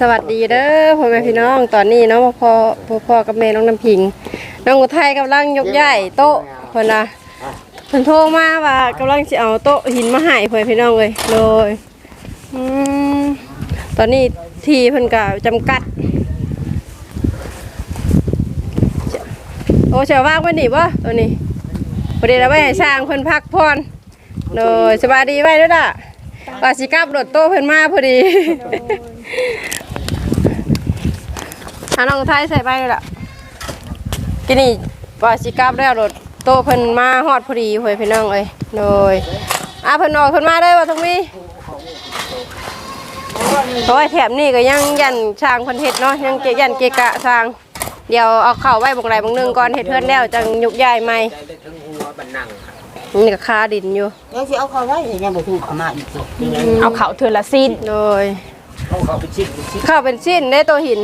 สวัสดีเด้อพ่อแม่พี่น้องตอนนี้เนาะพ่อพ่อพ่อกับแม่น้องน้ำพิงน้องอุทัยกำลังยกย้ายโต๊ะเพิ่นน่ะเพิ่นโทรมาว่ากำลังสิเอาโต๊ะหินมาให้พ่อแม่พี่น้องเลยเลยอืมตอนนี้ทีเพิ่นก็จำกัดโอ้เชียวว่างไว้นี่บ่ตัวนี้พอดีแล้วไว้ให้สร้างเพิ่นพักพรโดยสบายดีไว้ด้อด่ะว่าสิกลับรถโต๊ะเพิ่นมาพอดี หาน้องไทยใส่ไปเลยล่ะกินนี่ว่าสิกลับแล้วรถโตะเพิ่นมาฮอดพอดีเฮ้ยพี่น้องเอ้ยโดยอะเพิ่นออกเพิ่นมาได้ว่าตรงนี้เพราะว่าแถบนี้ก็ยังยันช่างเพิ่นเฮ็ดเนาะยังเกยันเกะกะสร้าง เดี๋ยวเอาเข้าไว้บงไรบงหนึงก่อนเฮ็ดเทือนแล้วจังยุกย้ายใหม่ได้ทั้งหัวบันนังนี่ก็คาดินอยู่เดี๋ยวสิเอาเข้าไว้เดี๋ยวยังบ่ถูกเข้ามาอีกสิเอาเขาเธอละสิ้นโดยเขาเขาไปชิดไปชิดเข้าเป็นชิ้นได้ตัวหิน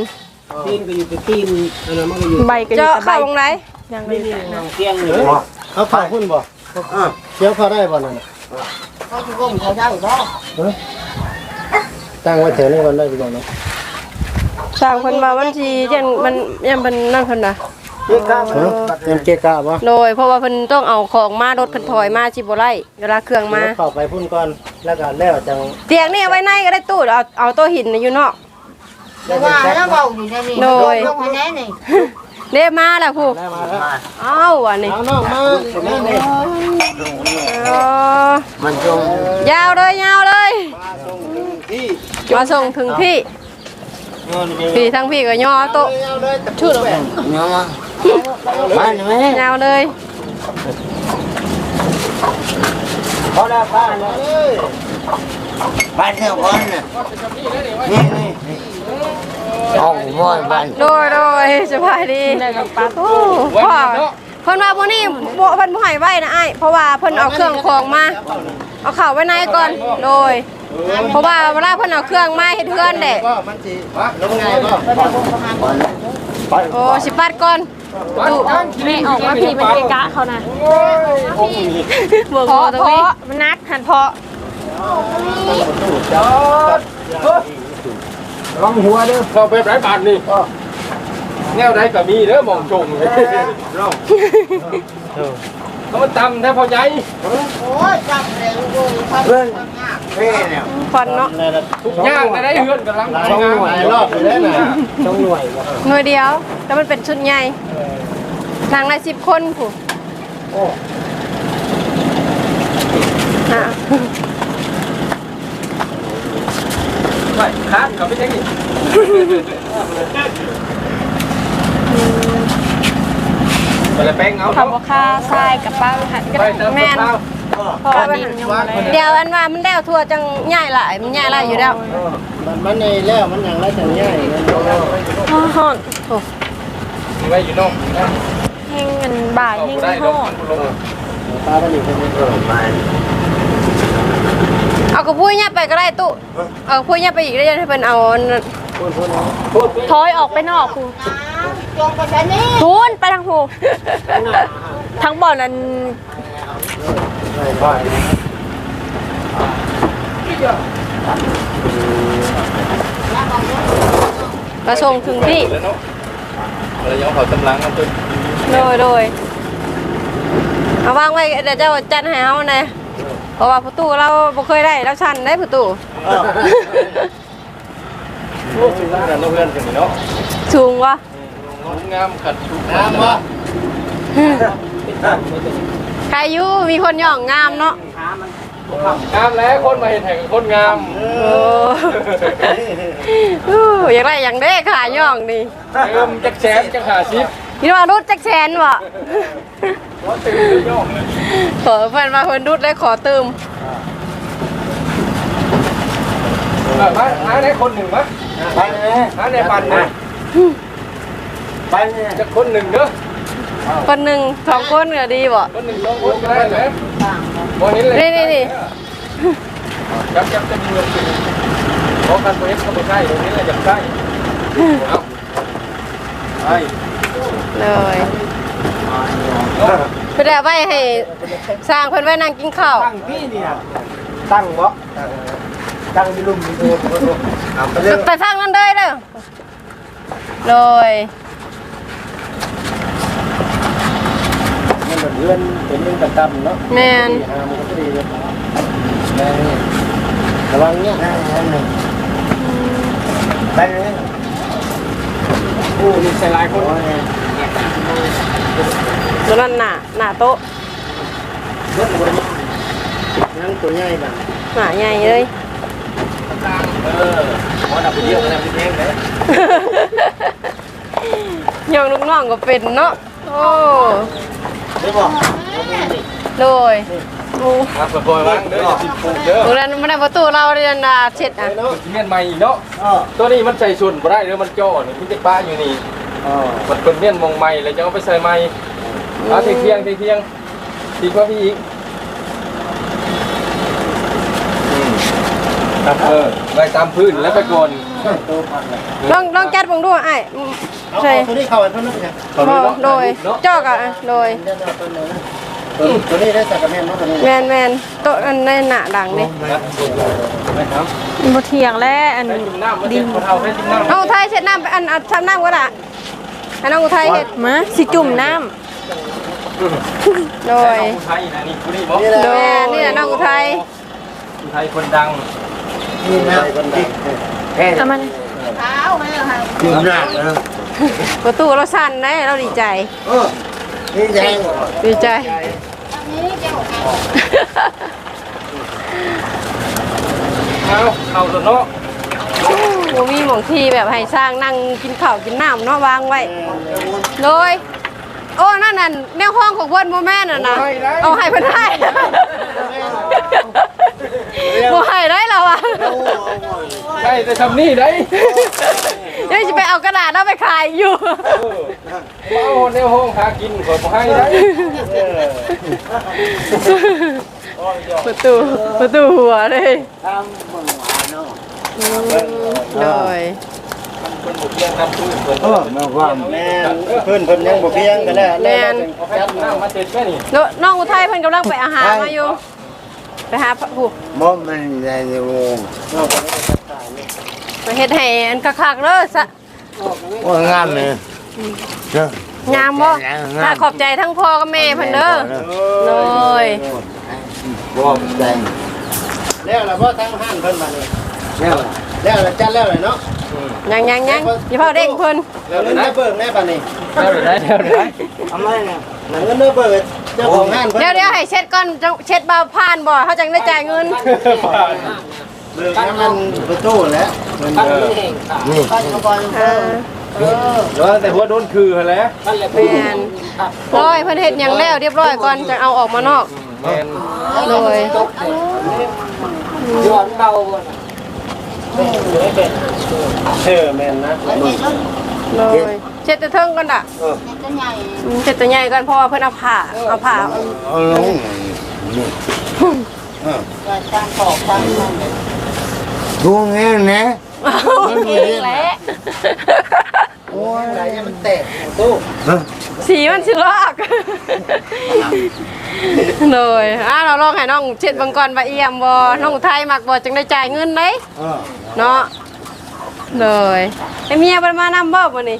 ตีนก็อยู่ไปตีนอันนั้นมันก็อยู่ใบก็อยู่เจาะกับใบเข้าบงไรยังนี่ไม่นี่ทางเตียงเลยเขาเข้าพุ่นบ่อ่าเคี้ยวเข้าได้บ่นั่นน่ะเขาสิก้มเขาได้บ่ตั้งไว้แถวนี้ก่อนได้พี่น้องเนาะสร้างเพิ่นมาวันที่ยันมันยังเป็นนั่นเพิ่นน่ะเกะกะบ่เป็นเกะกะบ่โดยเพราะว่าเพิ่นต้องเอาของมารถเพิ่นถอยมาสิบ่ไล่เวลาเครื่องมาเข้าไปพุ่นก่อนแล้วก็แล้วจังเตียงนี่เอาไว้ในก็ได้ตู้เอาเอาโต๊ะหินน่ะอยู่นอก เดี๋ยวว่าแล้วเว้าอยู่ในนี่โดย ลงมาแน่นี่เด้มาแล้วผู้ได้มาแล้ว เอ้าอันนี้เอาน้องมาแม่นี่อ๋อมันจงยาวเลยยาวเลยพี่มาส่งถึงพี่เงินนี่พี่ทั้งพี่ก็ย่อโต๊ะเอาเลยชื่อแหวนเนาะมาหน่อยยาวเลยพอแล้วป้าเลย บ้านเที่ยวคนน่ะนี่นี่เอาบ่อยบ้านโดยโดยสบายดีโอ้พ่อเพิ่นว่าบ่นี่บ่เพิ่นบ่ให้ไว้นะอ้ายเพราะว่าเพิ่นเอาเครื่องของมา เอาเข้าไว้ในก่อนโดย เพราะว่าเวลาเพิ่นเอาเครื่องมาเฮ็ดเฮือนเด้ก็มันสิลงไงบ่โอ้สิปัดก่อนตู้แม่ออกมาพี่เป็นเกะกะเขานะเบิ่งเพราะตรงเพนี้ราะมันนักหันเพราะ ลองหัวเด้อเข้าไปหลายบาทนี่แนวใดก็มีเด้อมองชงเลยน้องเขามันตำแท้พอใหญ่โอ้ยจับเลยลูกครับเพื่อนเพ่เนี่ยควันเนาะนั่นน่ะทุกอย่างได้ได้เฮือนกำลังหลายทำงานหลายรอบอยู่แล้วน่ะต้องหน่วยบ่หน่วยเดียวแต่มันเป็นชุดใหญ่นั่งได้10คนผู้ โอ้ อะ ไม่คาดเขาไม่ใช่นี่ไปเลยแป้งเอาขับว่าค่าทรายกับป้าหันก็ไปได้เติมแม่นข้าวเพราะว่าดินยังไม่ได้เดี๋ยวอันว่ามันแล้วทั่วจังใหญ่หลายมันใหญ่หลายอยู่แล้วมันมันในแล้วมันอยังไรจังง่ายเลยฮอนโอ้ไว้อยู่นอกแห้งเงินบ่าทเอาแห้งได้ออกลงตาเป็นอีกคนนึง เอากระพุ้ยเนี่ยไปก็ได้ตู้เอากระพุ้ยเนี่ยไปอีกได้ยังให้เพิ่นเอาอันนั้นถอยออกไปนอกครูจงไปแค่นี้ทูนไปทางครูทั้งบ่อนั้นมาส่งถึงที่แล้วเนาะเรายังเขาตำลังกันจนโดยโดยเอาวางไว้เดี๋ยวเจ้าจัดให้เฮาแน่เพ ราะว่าประตูเราบ่เคยได้เราชันได้ประตูโอ้สุดแล้วกันเพื่อนกันเนาะสูงวะงามขัดชุดน้ำบ่ใครอยู่มีคนย่องงามเนาะงามแล้วคนมาเห็นแห่งคนงามโอ้อู้อยากได้อย่างเด้ขาย่องนี่เริ่มจักแชมจักหาชิปคิดว่ารุดจักแชนบ่ว่า ตื่นเลยย่องเลยขอเพิ่นมาเพิ่นรุดเลยขอตืมมาหาได้คนหนึ่งมั้ยไปเลยหาในปันเนี่ยไปเนี่ยจะคนหนึ่งเด้อคนหนึ่งสองคนก็ดีบ่คนหนึ่งสองคนก็ได้เลยบอเห็นเลยนี่นี่นี่จับจับจะมีเงินกินเพราะการโปรเจกต์เขาไม่ใช่ตรงนี้เลยจะใช่เอาไอ้เลย เพื่อไว้ให้สร้างเพิ่นไว้นั่งกินข้าวตั้งพี่เนี่ยตั้งบ่ตั้งที่ลุ่มมีตัวเอาไปเลยไปทางนั้นเลยเด้อโดยมันเหมือนเพื่อนเป็นเรื่องกระตำเนาะแมนหามันก็ดีเลยระวังเนี่ยนั่นนั่นหนึ่งไปเลยโอ้นี่ใส่ลายคน ตัวนั้นหนาหนาโต๊ะนั่นตัวใหญ่บ้างหนาใหญ่เลยเออหมอดับไปเดียวกันแล้วพี่เองเลยยองลูกน้องก็เป็นเนาะโอ้ได้บอกโดยโอ้ครับปล่อยวางเด้ออย่าติดปลูกเด้อโรงเรียนไม่ได้ประตูเราเรียนอ่าเช็ดอะเนาะเมียนใหม่อีกเนาะอ๋อตัวนี้มันใส่ส่วนบ่ได้เด้อมันจ่อนี่พี่จะป้าอยู่นี่อ๋อมันเป็นเมียนมองใหม่แล้วจะเอาไปใส่ใหม่ เอาเที่ยงเที่ยงเที่ยงเที่ยงดีกว่าพี่อีกอืมครับเออไว้ตามพื้นแล้วไปก่อนตัวพันเลยลองลองจัดเบังดูไอ้ายอืมเอาใช่ตัวนี้เข้าไปเพิ่มนึงเนี่ยบ่โดยจอกอะโดยตัวนี้ได้สักกระแมนเนาะตัวนี้แมนแมนโต๊ะอันในหนาดังนี่นะครับบ่เถียงแล้วอันให้จุ่มน้ำมาเจ็บเท้าให้จุ่มน้ำน้องอุทัยเช็ดน้ำไปอันอันทำน้ำก็ได้ให้น้องอุทัยเฮ็ดมาสิจุ่มน้ำ โดยไทยนะนี่คุณนี่บอกโดยนี่แหละน้องอุทัยไทยคนดังนี่นะแค่เอามันเท้าไม่เอาค่ะยืนหน้านะประตูเราสั่นได้เราดีใจ เออนี่ใจดีใจอันนี้เจ้าค่ะเอาเอาตัวเนาะบ่มีหม่องที่แบบให้สร้างนั่งกินข้าวกินน้ำเนาะวางไว้ โดย โอ้นั่นน่ะแนวห้องของเพิ่นบ่แม่นน่ะนะเอาให้เพิ่นให้บ่ให้ได้แล้วอะใช่แต่ทำนี่ได้เดี๋ยวจะไปเอากระดาษแล้วไปขายอยู่เอาในห้องหากินขอบ่ให้ได้ประตูประตูหัวเลยทำบังหวานเนาะโดย คนบุกเรียนทำพื้นเปิดเออมาความแม่เพื่อนเพิ่นยังบ่เพียงกันแล้วเอาให้จุ่มน้ำมาเจ็ดแม่นี่โนน้องอุทัยเพิ่นกำลังไปอาหารมาอยู่ไปหาผู้มอมันในในวงมาเฮ็ดให้อันคักๆเด้อซะว่างามเลยเนาะงามบ่ถ้าขอบใจทั้งพ่อกับแม่เพิ่นเด้อเลยบอกใจแล้วล่ะบ่ทางห้านเพิ่นมานี่เนี่ยแล้วล่ะจัดแล้วเลยเนาะ ยังยังยังอย่าเผาเด้งเพิ่นแล้วเงินได้เบิกแน่บัดนี้ได้ได้ได้ได้ทำไมเนี่ยหนังเงินได้เบิกเจ้าของห้านเพิ่นเดี๋ยวเดี๋ยวให้เช็ดก่อนจะเช็ดบ่าวผ่านบ่เขาจังได้จ่ายเงินเบิกน้ำมันประตูแล้วนี่อ่าแล้วแต่หัวโดนคือแล้วแม่นร้อยเพิ่นเฮ็ดหยังแล้วเรียบร้อยก่อนจะเอาออกมานอกแม่นเลย เออแม่นนะเลยเช็ดแต่เทิงก่อนด่ะเจ้าใหญ่อืมเช็ดตัวใหญ่ก่อนเพราะว่าเพิ่นเอาผ้าเอาผ้าเอาลงนี่ก็ตั้งขอบตั้งนั่นเลยดวงแง่นะ เอาเองแหละ โอ้ยไหนมันแตกประตูสีมันสิลอกเลยอะเราลองให้น้องเช็ดเบังก่อนว่าเอี่ยมบ่น้องอุทัยมักบ่จังได้จ่ายเงินเด้เออเนาะเลยไอ้เมียมันมานำบ่บ่นี่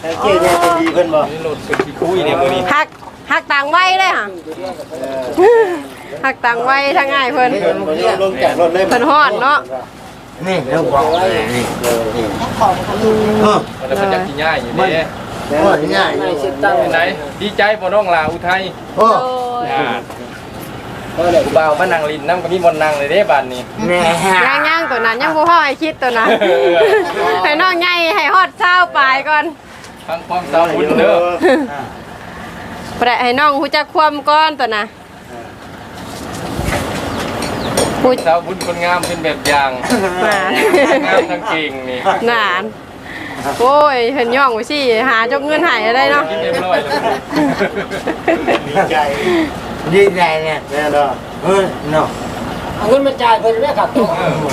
ให้เจ๊เนี่ยเป็นดีเพิ่นบ่นี่โหลดเป็นขี้คุยเนี่ยมือนี้หักหักต่างไว้เลยค่ะหักต่างไว้ทั้งง่ายเพิ่นเพิ่นบ่ยอมลงจากรถเลยเพิ่นฮ้อนเนาะ นี่เราบอกเลยนี่นี่ตั้งขอบกันเออมันจะกินง่ายอยู่นี่โอ้ยง่ายไหนดีใจบ่น้องลาอุทัยโอ้โอ้ยอ่ากูบ่าวมานั่งลินน้ำก็มีมนนั่งเลยเด้บ้านนี้แน่ย่างย่างตัวนั้นยังบ่พอให้คิดตัวนั้นให้น้องใหญ่ให้ฮอดเช้าปลายก่อนฟังความสาวบุญเด้อบ่ได้ให้น้องฮู้จักความก่อนตัวน่ะ ฮู้สาวบุญคนงามเป็นแบบอย่างนานงามทั้งเก่งนี่นานโอ้ยเห็นย่องไว้สิหาจกเงินใหายได้เนาะกินเรียบร้อยแล้วดีใจดีใจเนี่ยแน่เนาะ เออเนาะ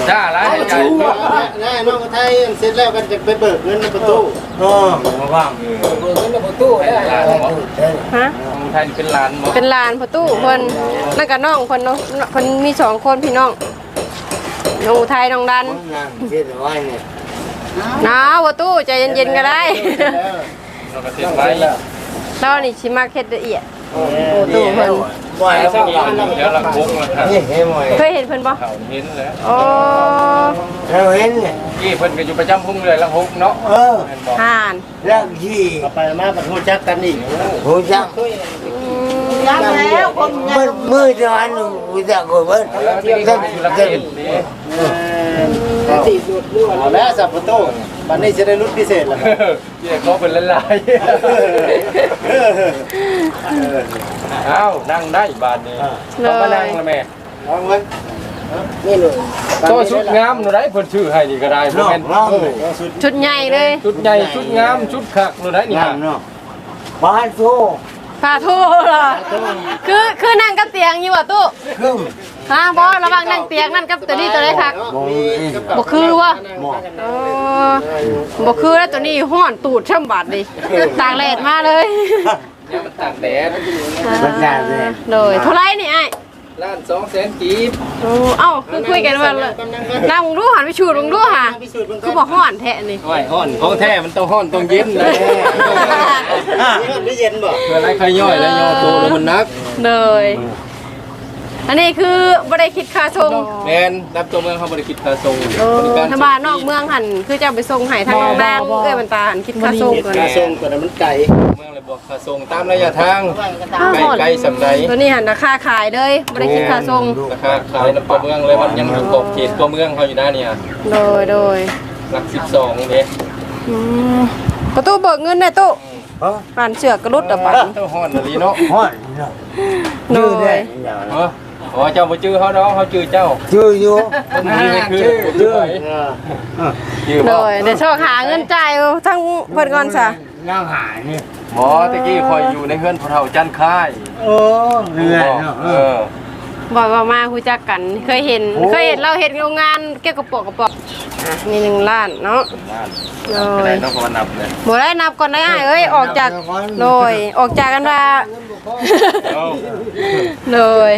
จ้าร้ายใจเนาะง่ายน้องไทยเสร็จแล้วกันจะไปเบิกเงินในประตูเออมาว่างหลานบ่ฮะอุทัยเป็นหลานบ่เป็นหลานพ่อตู้เพิ่นนั่นกับน้องเพิ่นเนาะเพิ่นมีสองคนพี่น้องน้องอุทัยน้องดันคนนั่งคิดไว้เนี่ยนะบ่ตู้ใจเย็นๆก็ได้เราก็เสร็จไปแล้วนี่สิมาเฮ็ดละเอียด นี่เห็นบ่อยแล้วเศร้าเดี๋ยวเราค้งแล้วครับนี่เห็นบ่อยเคยเห็นเพิ่นบ่เขาเห็นแล้วอ๋อเราเห็นเนี่ยกี่เพิ่นก็อยู่ประจำพุ่งเลยละหกเนาะเออห่านแล้วที่ไปมาบัดฮู้จักกันอีกหูจักยังแล้วคนมือมือเดียวอันหูจักกูเบิ้ลแล้วที่นี่ก็เขาอยู่ละก็เขตนี่เอาแล้วสับประตู บัดนี้จะได้รุ่นพิเศษแล้วเออเกี่ยเขาเป็นละลายเอ้านั่งได้บาทนี้ต้องมานั่งละแม่เอาเงินนี่เลยโตชุดงามหนูได้เพิ่นชื่อให้นี่ก็ได้บ่น้องแม่นน้องชุดใหญ่เลย ชุดใหญ่ชุดงามชุดคักหนูได้นี่งาฮะมเนาะบ้านโซ่ พาโทเหรอคือคือนั่งกับเตียงอยู่บ่ตู้ขึ้นฮะบ่ระวังนั่งเตียงนั่นกับตัวนี้ตัวใดคักมองเองบ่คือวะมองเออบ่คือแล้วตัวนี้ห้อนตูดช่ำบาดดิตากแดดมาเลยเนี่ยมันตากแดดมันได้เลยเลยเท่าไรนี่ไอ้ ล้าน2แสนกีบโอ้เอ้าคือคุยกันว่าเลยนั่งดูหันไปชูดลงดูค่ะคือบ่ฮ้อนแท้นี่ห้อยฮ้อนของแท้มันต้องฮ้อนต้องเย็นเลยนี่เย็นบ่เพื่ออะไรใครย่อยแล้วย่อโตแล้วมันนักเลย อันนี้คือบ่ได้คิดค่าส่งแมนรับตัวเมืองเขาบริคิดค่าส่งโอ้บริการถ้าบ้านนอกเมืองหันคือจะเอาไปส่งให้ทางโรงแรมเอ้ยมันตาหันคิดค่าส่งก่อนกาส่งตัวนั้นมันไก่เมืองเลยบอกค่าส่งตามระยะทางอ้าวไกลฮ้อนไกลสำไรตัวนี้หันราคาขายเลยบ่ได้คิดค่าส่งราคาขายน้ำตัวเมืองเลยมันยังอยู่ขอบเขตตัวเมืองเขาอยู่นะเนี่ยโดยโดยหลักสิบสองเนี่ยอืมประตูเบิกเงินได้ตู้ผ่านเสือกกระลุดอะบัดเท่าฮ้อนอะไรเนาะห้อนเนาะ โดชื่อได้ยเออขอเจ้าบ่จื้อเขาเนาะเขาจื้อเจ้าชื่ออยู่คนนี้คือจื้อจื้อโดบ่ยเดี๋ยวชอบหาเงินจ่ายทั้งเพิ่นก่อนซะนั่งหานี่หมอตะกี้คอยอยู่ในเฮือนพอเฒ่าจันค่ายโอ้เรื่อยเนาะเออ บอกว่ามาคุยจักกัน เคยเห็นเคยเห็นเราเห็นโรงงานเกี่ยวกับปอกกระป๋องอะมีหนึ่งล้านเนาะโดก็ยได้ต้องพอนับเลยบ่ได้นับก่อนได้อ้ายเอ้ยออกจากโดยออกจากกันว่า เอาโดย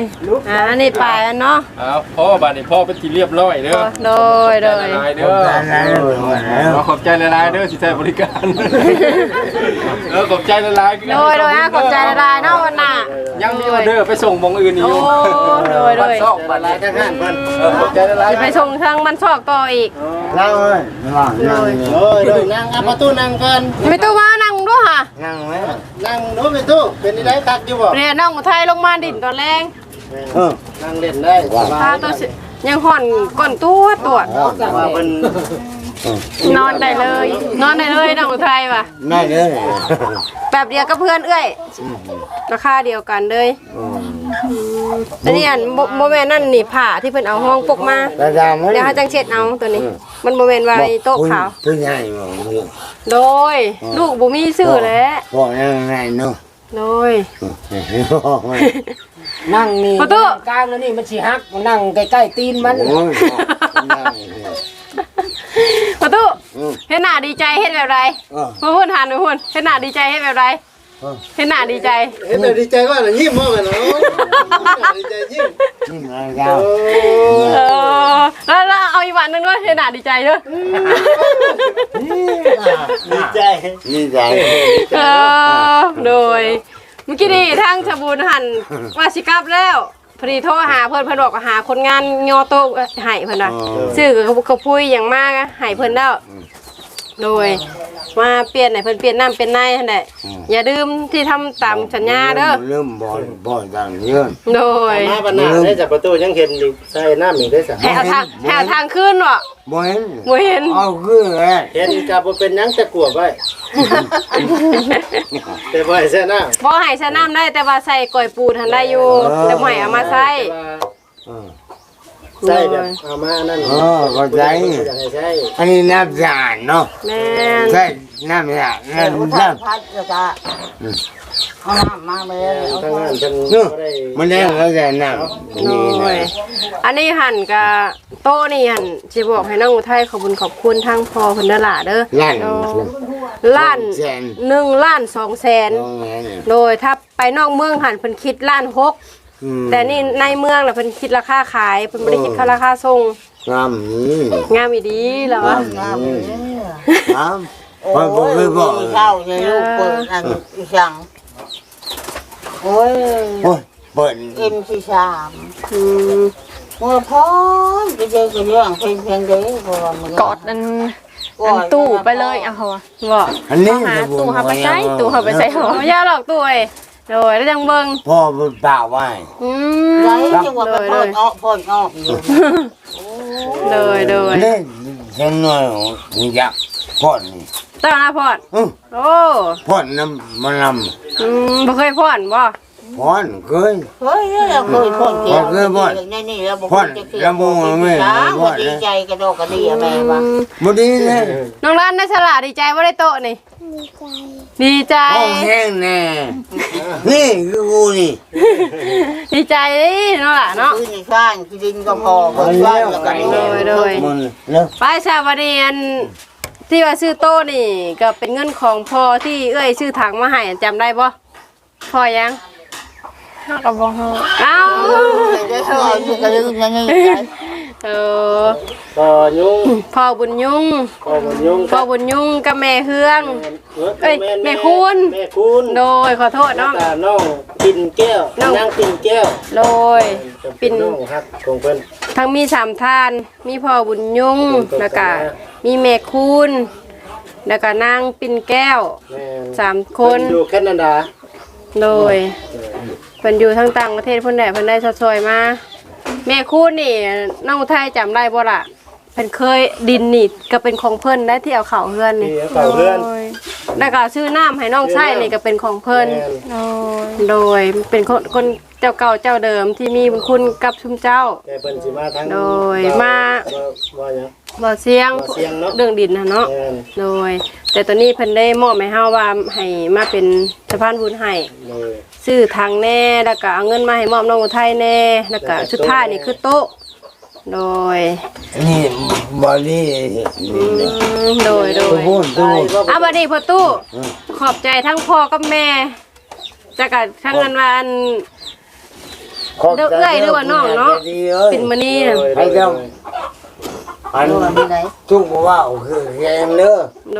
อ่าอันนี้ไปอันเนาะเอาพ่อบาดนี้พ่อเป็นที่เรียบร้อยเด้อโดยโดยละลายเด้เด้ออแล้วแล้วเราขอบใจละลายเด้อสิใช้บริการเออขอบใจละลายโดยโดยอะขอบใจละลายเนาะวันน่ะ ยังมีออเดอร์ไปส่งมองอื่นอีกอยู่โอ้โดยโดยบัตรซอกบัตรลายทหารเพิ่นเออขอบใจละลายสิไปส่งทางมันซอกต่ออีก นั่งเลยนั่งนั่งโอ้ยโดยนั่งเอาประตูนั่งก่อนไม่ตู้มานั่งดูค่ะนั่งไหมนั่งดูประตูเป็นได้คักอยู่บ่เนี่ยน้องอุทัยลงมาดินตอนแรงเออนั่งเล่นได้สบาพายตัวสิยังห่อนก้นตัวตัวจว่าเพิ่น นอนได้เลย นอนได้เลยน้องอุทัยว่ะได้เลยแบบเดียวกับเพื่อนเอ้ยราคาเดียวกันเลยอันนี้อันโมโมเมนนั่นนี่ผ้าที่เพิ่นเอาห้องปกมาระดามเดี๋ยวให้จังเช็ดเอาตัวนี้ มันโมเมนว่าไอ้โต๊ะขาวผู้ใหญ่บอกโดย ลูกบ่มีชื่อแล้วบอกยังไงเนาะโดยนั่งนี่ประตูกลางแล้วนี่มันสิฮักมันนั่งใกล้ๆตีนมันโอ้ยประ ตูเฮ็ดหน้าดีใจเฮ็ดแบบไรมาพูดหันไปพูดเฮ็ดหน้าดีใจเฮ็ดแบบไรเฮ็ดหน้าดีใจ เห็นดีใจว่ายิ้มบ่แม่นเนาะดีใจยิ้มนี่มันยาวเออแล้วแล้วเอาอีกวันหนึงด้วยเฮ็ดหน้าดีใจด้วยดีใจนี่ใจเออโดยเมื่อกี้นี่ทางชะบูนหันว่าสิกลับแล้ว พอดีโทรหาเพิ่นเพิ่นบอกว่าหาคนงานยอโตะให้เพิ่นน่ะซื้อกับเขาปุ้ยอย่างมากอะให้เพิ่นแล้ว โดยมาเปลี่ยนให้เพิ่นเปลี่ยนน้ำเป็นในหั่นแหละอย่าลืมที่ทำตามสัญญาเด้อเริ่มบ่อยบ่อยดังเยอะโดยมาบรรณาได้จากประตูยังเห็นอยู่ใส่น้ำอีกได้สักให้เอาทางให้เอาทางขึ้นวะบ่เห็นบ่เห็น เอาคือแหละเห็นกับบ่เป็นหยังจะกลัวไว้แต่บ่ให้ใส่น้ำบ่ให้ใส่น้ำได้แต่ว่าใส่กล้อยปูทันได้อยู่แต่บ่ให้เอามาใส่ ใส่แบบเอามานั่นเออเข้าใจ อยากให้ใช่อันนี้น้ำจานเนาะแม่นใช่น้ำจานน้ำจานพัดแล้วก็เอาน้ำมาเลยทางนั้นเพิ่นเนาะบ่ได้มันแดงแล้วแต่น้ำนี่โอ้ยนะอันนี้หั่นกับโต๊ะนี่หั่นสิบอกให้น้องอุทัยขอบคุญขอบคุณทางพ่อเพิ่นเด้อล่ะเด้อล้านโอ้ล้านแสนหนึ่งล้านสองแสนตรงนั้นโดยถ้าไปนอกเมืองหั่นเพิ่นคิดล้านหกอืม แต่นี่ในเมืองน่ะเพิ่นคิดราคาขายเพิ่นบ่ได้คิดค่าราคาส่งงามนี่งามอีดีแล้ววะงามเลยงามโอ้พ่อบอกเคยบอกยเข้าในลูกเปิดอันอีสังโอ้ยโอ้ยเปิดเอ็มสี่สามอืมเมื่อพร้อมจะเจอกันเรื่องเพลงเพลงเด้เพราะว่ามันกอดอันอันตู้ไปเลยเอาเขาอะบอกอันนี้หาตู้หาไปใช้ตู้หาไปใช้หรอไม่ยากหรอกตัวเอ้ย โดยแล้วจังเบิ่งพ่อเป็นป่าไว้อืไรมจังหวะไปพ่นอ้อพ่นอ้ออยู่โดยโดยอันนี้ฉันน้อยของยักษ์พ่อนี่เจ้าหน้าพอดอื้อโอ้พ่อน้ำมันลอืมบ่เคยพอดบ่ำ พ่อนเคย เฮ้ยเราเคยพ่นเกี่ยวเคยพ่นนี่นี่เราบอกพ่นจะเกี่ยแล้วมึงเอาไม่ช้าพ่นดีนะใจกระโดดกระเดียแม่ว่าอืมบดีเลยน้องร้านได้ฉลาดดีใจว่าได้โต๊ะนี่ดีใจห้องแห้งแน่นี่คือกูนี่ดีใจดิน้องหล่ะเนาะคือในข้างที่ดินก็พอคมันนแล้บ้านวแล้วไก่ก็แล้โดวยยโดยมันแล้วไปชาวบ้านอันที่ว่าซื้อโต๊ะนี่ก็เป็นเงินของพ่อที่เอ้ยซื้อถังมาให้จำได้บ่พ่อยัง เขาก็บอกเขาเอ้าได้ช่วยอยู่กระลืมนั่นนี่เออต่อยุ่งพ่อบุญยุ่งต่อมันยุ่งพ่อบุญยุ่งกับแม่เฮืองเอ้ยแม่แม่คุณแม่คุณโดยขอโทษน้องเนาะน้องปิ่นแก้วน้องนางปิ่นแก้วโดยเป็ปิ่นนน้องฮักของเพิ่นทั้งมีสามท่าน มีพ่อบุญยุ่งเป็นตัวแล้วก็แม่มีแม่คุณแล้วก็นางปิ่นแก้วแม่นสามคนเพิ่อยู่แคนาดาโดย เพิ่นอยู่ทั้งต่างประเทศเพิ่นได้เพิ่นได้ซอยๆมาแม่คุณนี่น้องอุทัยจำได้บ่ล่ะเพิ่นเคยดินนี่ก็เป็นของเพิ่นได้ที่เอาเข้าเฮือนนี่ที่ เก่าเพื่อนโดยแล้วก็ซื้อน้ำให้น้องชายนี่ก็เป็นของเพิ่นแม่โดยเป็นคนคนเจ้าเก่าเจ้าเดิมที่มีบุญคุณกับชุมเจ้า แต่เพิ่นสิมาทางโดยมา ว่าว่าหยัง บ่เสียงบ่เสียงเนาะเรื่องดินนะเนาะ แม่นโดย แต่ตอนนี้เพิ่นได้มอบให้เฮาว่าให้มาเป็นสะพานบุญให้โดยซื้อทางแน่แล้วก็เอาเงินมาให้มอบน้องอุทัยแน่แล้วก็สุดท้ายนี่คือโต๊ะ โดยนี่บอดี้อืมโดยโดตัวยพูดตัวพูดอะบัดนี้พ่อตู้ขอบใจทั้งพ่อกับแม่จะกับทั้งเงินว่าอันขบใจเอื้อยหรือว่าน้องเนาะดีอ้ยเป็นมื้อนี้น่ะ ให้เจ้า อันตัวมันไหนทุกว่าคือแกงเด้อโด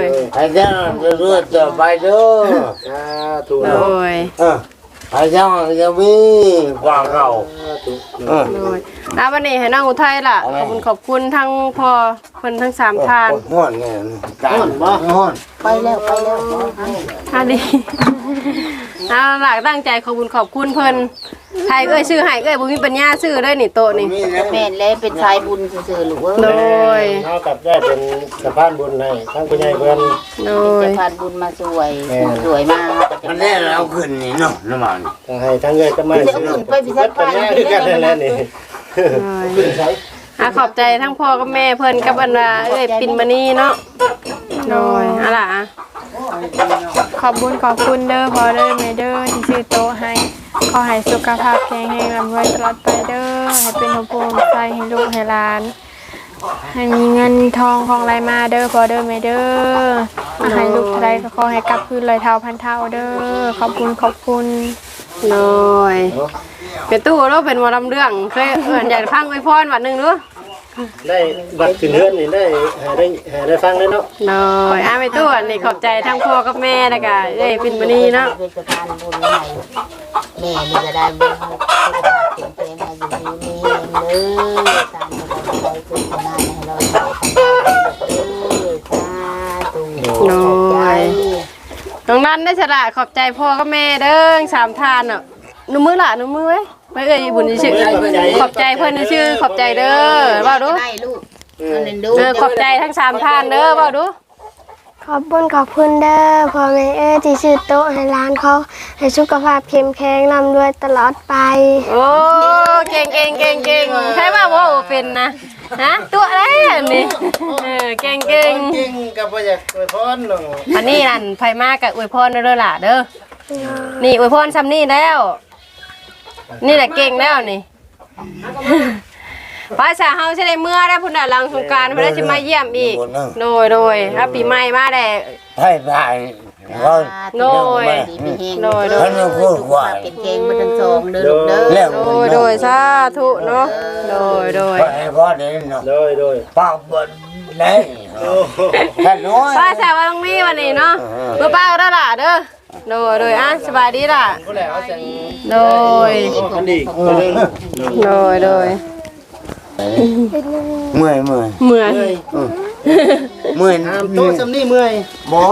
ยให้เจ้าจะรวดจะไปเด้ออ่าถูกโดเนาะยเออให้เจ้าจะมีกว่าเก่าอ่าถูกเออโดยแล้ววันนี้ให้น้องอุทัยล่ะอะไรขอบคุณขอบคุณทั้งพ่อเพิ่นทั้งสามทานห้อนเนี่ยห้อนบ่ห้อนไปแล้วไปแล้วอันนี้เอาหลักตั้งใจขอบคุณขอบคุณเพิ่น ไทยเอ้ยชื่อให้เอ้ยบ่มีปัญญาชื่อเด้อนี่โตะนี่มีแล้วแม่นแล้วเป็นชายบุญซื่อๆลูกเอ้โดย ยเท่ากับได้เป็นสะพานบุญให้ทั้งผู้ใหญ่เพิ่นโดจะยพานบุญมาสวยแม่สวยมากก็จะมันได้แล้วขึ้นนี่เนาะน้ำมันทั้งให้ทั้งเงินก็มาเดี๋ยวขึ้นไปพิทักษ์ปัญญาคือกันนั่นแหละนี่อะขอบใจทั้งพ่อกับแม่เพิ่นกับอันว่าเอ้ยปินมานี่เนาะโดยอะล่ะอะขอบคุญขอบคุณเด้อพอเด้อแม่เด้อที่ซื้อโต๊ะให้ ขอให้สุขภาพแข็งแรงร่ำรวยตลอดไปเด้อให้เป็นหัวปูมใจให้ลูกให้หลาน ให้มีเงินทองของไรมาเด้อพอเด้อแม่เด้อมาให้ลูกเท่าไรก็ขอให้กลับคืนลอยเท้าพันเท่าเด้อขอบคุณขอบคุณโดยเป็นตู้เราเป็นหมอลำเรื่องเคยเอิ้นอยากพังไว้พรวันหนึ่งดู ได้บัตรขึ้นเฮือนนี่ได้หาได้หาได้ฟังได้เนาะโดยอะไปตู้นี่ขอบใจทั้งพ่อกับแม่แล้วก็เอ้ยปินมานี่เนาะเป็นสะพานบุญให้แม่นี่ก็ได้บุญสุขภาพแข็งแรงอายุยืนมีเงินเลยตามเราไปคือคนหน้าให้เราใส่กันเด้อสาธุน้องนันได้ฉลาดขอบใจพ่อกับแม่เด้อสามทานอะหนูมือละหนูมือไว้ ไม่เอ่ยบุญชื่อขอบใจเพื่อนชื่อขอบใจเด้อเว่าดูได้ลูกอันนั้นดูเออขอบใจทั้งสามทานเด้อเว่าดูขอบคุณขอบคุณเด้อพ่อแม่เอ้ยที่ซื้อโต๊ะให้ร้านเขาให้สุขภาพเข้มแข็งร่ำรวยตลอดไป โอ้เก่งเก่งเก่งเก่งใช่ป่าวว่าเป็นนะฮะตัวอะไรอันนี่เออเก่งเก่งจริงกับบ่อยากอวยพรน้องอันนี้นั่นไฟมากกับอวยพรเด้อล่ะเด้อนี่อวยพรซ้ำนี่แล้ว นี่แหละเก่งแล้วนี่ภาษาเฮาสิได้เมื่อได้พุ่นน่ะหลังสงกรานต์เพิ่นได้สิมาเยี่ยมอีก โดยโดยถ้าปีใหม่มาได้ ให้ได้ก็โน่ยดีมีแห้งโดยโดยท่านก็พูดว่าเป็นเพลงมาทั้งสองเด้อลูกเด้อแล้ว โดยโดยสาธุเนาะ โดยโดยไอ้พ่อเด่นเนาะโดยโดยปากบนเลยโอ้แค่น้อยป้าแซ่ว่าต้องมีวันนี้เนาะเมื่อป้าก็ได้ล่ะเด้อ โดยโดยอะสบายดีล่ะ ก็แล้วจะโดยอันนี้ตัวนึงโดยโดยเมื่อยเมื่อยเหมือน เมื่อยเมื่อยตามโต๊ะซำนี่เมื่อยหมอ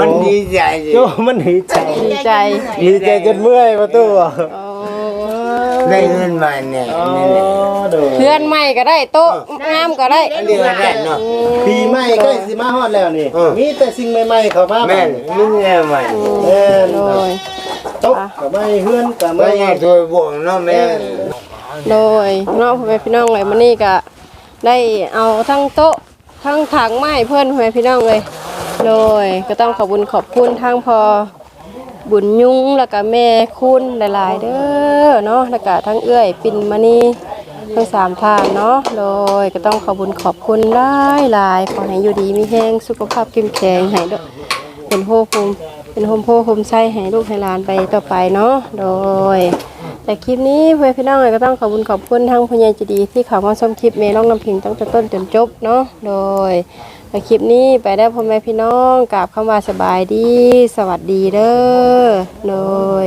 มันดีใจสิโยมันดีใจดีใจ ดีใจจนเมื่อยประตูโอ้ ได้เงินมาเนี่ยอ๋อนี่แหละโดยเพื่อนใหม่ก็ได้โต๊ะงามก็ได้อันนี้ก็ได้เนาะ ปีใหม่ใกล้สิมาฮอดแล้วนี่ เออ มีแต่สิ่งใหม่ๆเข้ามาแม่นนี่แหละมันแม่นโดยโต๊ะก็ไม่เฮือนก็ไม่ไม่ใช่ตัวบวกเนาะแม่โดยเนาะพ่อแม่พี่น้องเลยมื้อนี้ก็ได้เอาทั้งโต๊ะทั้งถังไม้เพื่อนพ่อแม่พี่น้องเลย โดยก็ต้องขอบคุญขอบคุณทั้งพอ บุญยุงแล้วก็แม่คุณหลาย ๆ เด้อเนาะแล้วก็ทั้งเอื้อย ปินมานี่ทั้งสามทานเนาะโดยก็ต้องขอบุญขอบคุณหลายหลายๆขอให้อยู่ดีมีแห้งสุขภาพเข้มแข็งให้เด้อเป็นโฮภูมิเป็นโฮมโพโฮมไส้ให้ลูกให้หลานไปต่อไปเนาะโดย แต่คลิปนี้เพื่อนพี่น้องก็ต้องขอบคุณขอบคุณทั้งพญายจดีที่เขามาชมคลิปเมน้องนำพิงตั้งแต่ต้นจนจบเนาะโดย คลิปนี้ไปได้พ่อแม่พี่น้องกราบคำว่าสบายดี สวัสดีเด้อโดย